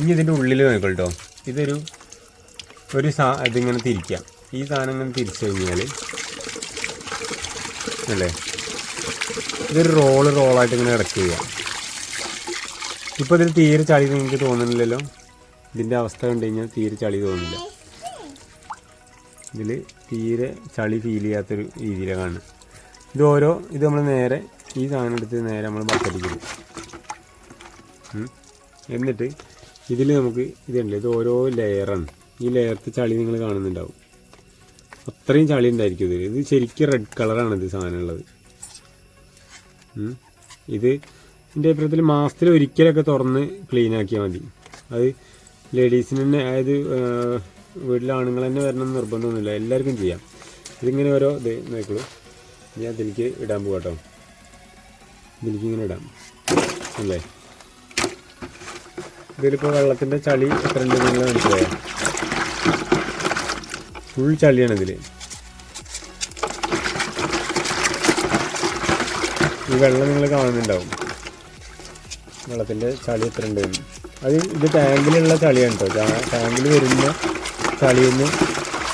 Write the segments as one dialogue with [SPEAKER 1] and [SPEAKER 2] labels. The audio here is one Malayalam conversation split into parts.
[SPEAKER 1] ഇനി ഇതിന്റെ ഉള്ളിൽ നോക്കിക്കോട്ടോ ഇതൊരു ഒരു സാ ഇതിങ്ങനെ തിരിക്കാം. ഈ സാധനം ഇങ്ങനെ തിരിച്ചു കഴിഞ്ഞാൽ അല്ലേ? ഇതൊരു റോൾ റോളായിട്ട് ഇങ്ങനെ ചെയ്യാം ഇപ്പോൾ ഇതിൽ തീരെ ചളി നിങ്ങൾക്ക് തോന്നുന്നില്ലല്ലോ? ഇതിന്റെ അവസ്ഥ കണ്ടു കഴിഞ്ഞാൽ തീരെ ചളി തോന്നില്ല. ഇതിൽ തീരെ ചളി ഫീൽ ചെയ്യാത്തൊരു രീതിയിലാണ് കാണുന്നത് ഇത് ഓരോ ഇത് നമ്മൾ നേരെ ഈ സാധനം എടുത്ത് നേരെ നമ്മൾ ബക്കറ്റിൽ ഇടും. എന്നിട്ട് ഇതിൽ നമുക്ക് ഇതുണ്ട്. ഇത് ഓരോ ലെയറാണ്. ഈ ലെയർത്ത് ചളി നിങ്ങൾ കാണുന്നുണ്ടാവും. അത്രയും ചളി ഉണ്ടായിരിക്കും ഇതിൽ ഇത് ശരിക്കും റെഡ് കളറാണ് ഇത് സാധനം ഉള്ളത് ഇത് എന്റെ അഭിപ്രായത്തിൽ മാസത്തിൽ ഒരിക്കലൊക്കെ തുറന്ന് ക്ലീൻ ആക്കിയാൽ മതി. അത് ലേഡീസിന് തന്നെ അതായത് വീട്ടിലെ ആണുങ്ങൾ തന്നെ വരണം നിർബന്ധമൊന്നുമില്ല. എല്ലാവർക്കും ചെയ്യാം. ഇതിങ്ങനെ ഓരോ ഇത് നോക്കുള്ളൂ ഞാൻ അതിലേക്ക് ഇടാൻ പോകട്ടോ ഇതിലേക്ക് ഇങ്ങനെ ഇടാം. അല്ലേ? ഇതിലിപ്പോൾ വെള്ളത്തിന്റെ ചളി എത്ര ഉണ്ട് നിങ്ങൾ ഫുൾ ചളിയാണ് ഇതിൽ ഈ വെള്ളം നിങ്ങൾ കാണുന്നുണ്ടാവും. വെള്ളത്തിന്റെ ചളി എത്ര ഉണ്ട്. അത് ഇത് ടാങ്കിലുള്ള ചളിയാണ് കേട്ടോ ടാങ്കിൽ വരുന്ന ചളിയിൽ നിന്ന്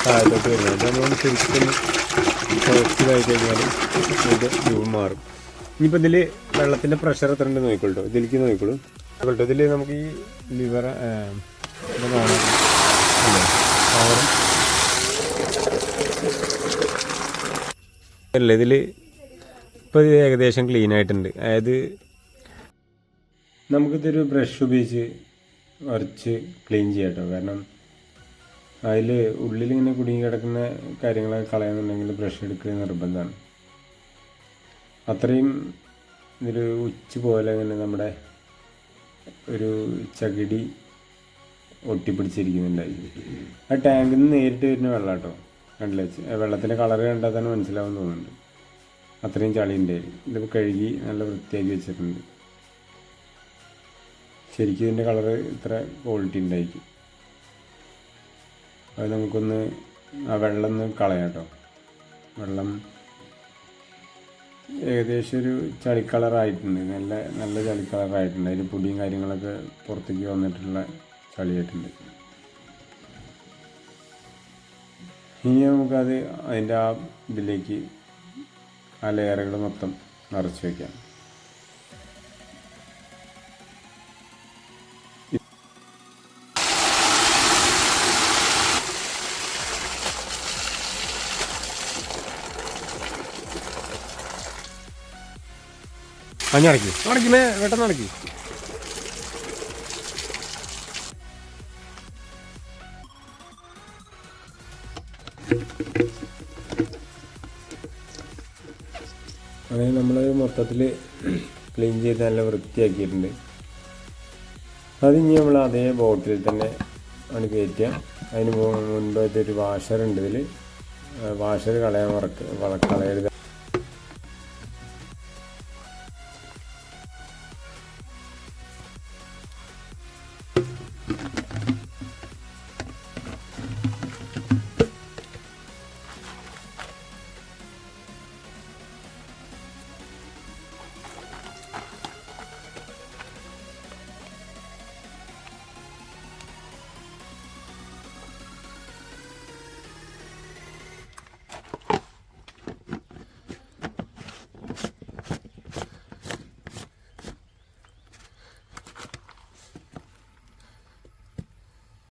[SPEAKER 1] താഴത്തോട്ട് വരുന്നത്. നമ്മൾ ശരിക്കും പോസിറ്റീവായി കഴിഞ്ഞാൽ ഇത് രൂപം മാറും. ഇനിയിപ്പോൾ ഇതിൽ വെള്ളത്തിന്റെ പ്രഷർ എത്ര ഉണ്ട് നോക്കിക്കോട്ടോ ഇതിലേക്ക് നോക്കിക്കോളൂ. നോക്കിക്കോട്ടോ ഇതിൽ നമുക്ക് ഈ ലിവർ അല്ല ഇതിൽ ഇപ്പോൾ ഇത് ഏകദേശം ക്ലീൻ ആയിട്ടുണ്ട്. അതായത് നമുക്കിതൊരു ബ്രഷ് ഉപയോഗിച്ച് ഉരച്ച് ക്ലീൻ ചെയ്യാം കാരണം അതിൽ ഉള്ളിലിങ്ങനെ കുടുങ്ങി കിടക്കുന്ന കാര്യങ്ങളൊക്കെ കളയുന്നുണ്ടെങ്കിൽ ബ്രഷ് എടുക്കുക നിർബന്ധമാണ്. അത്രയും ഇതൊരു ഉച്ച പോലെ ഇങ്ങനെ നമ്മുടെ ഒരു ചകിടി ഒട്ടിപ്പിടിച്ചിരിക്കുന്നുണ്ടായി. ആ ടാങ്കിൽ നിന്ന് നേരിട്ട് വരുന്ന വെള്ളം കേട്ടോ കണ്ടില്ലേ വെള്ളത്തിന്റെ കളർ കണ്ടാൽ തന്നെ മനസ്സിലാവും തോന്നുന്നുണ്ട്. അത്രയും ചളി ഉണ്ടായിരുന്നു ഇതിപ്പോൾ കഴുകി നല്ല വൃത്തിയാക്കി വെച്ചിട്ടുണ്ട്. ശരിക്കും ഇതിന്റെ കളറ് ഇത്ര ക്വാളിറ്റി ഉണ്ടായിരിക്കും. അത് നമുക്കൊന്ന് ആ വെള്ളം ഒന്ന് കളയാം കേട്ടോ വെള്ളം ഏകദേശം ഒരു ചളി കളറായിട്ടുണ്ട് നല്ല നല്ല ചളി കളറായിട്ടുണ്ട് അതിൽ പൊടിയും കാര്യങ്ങളൊക്കെ പുറത്തേക്ക് വന്നിട്ടുള്ള ചളിയായിട്ടുണ്ട്. ഇനി നമുക്കത് അതിന്റെ ആ ഇതിലേക്ക് ആ ലെയറുകൾ മൊത്തം നിറച്ച് വയ്ക്കാം ആ അടക്കില്ലേ പെട്ടെന്ന് നടക്കി. അങ്ങനെ നമ്മൾ മൊത്തത്തിൽ ക്ലീൻ ചെയ്ത് നല്ല വൃത്തിയാക്കിയിട്ടുണ്ട്. അത് ഇനി നമ്മൾ അതേ ബോട്ടിൽ തന്നെ ആണ് കയറ്റുക അതിന് മുൻപത്തെ ഒരു വാഷർ ഉണ്ട് ഇതിൽ വാഷർ കളയാൻ വറക്ക് വള- കളയരുത്.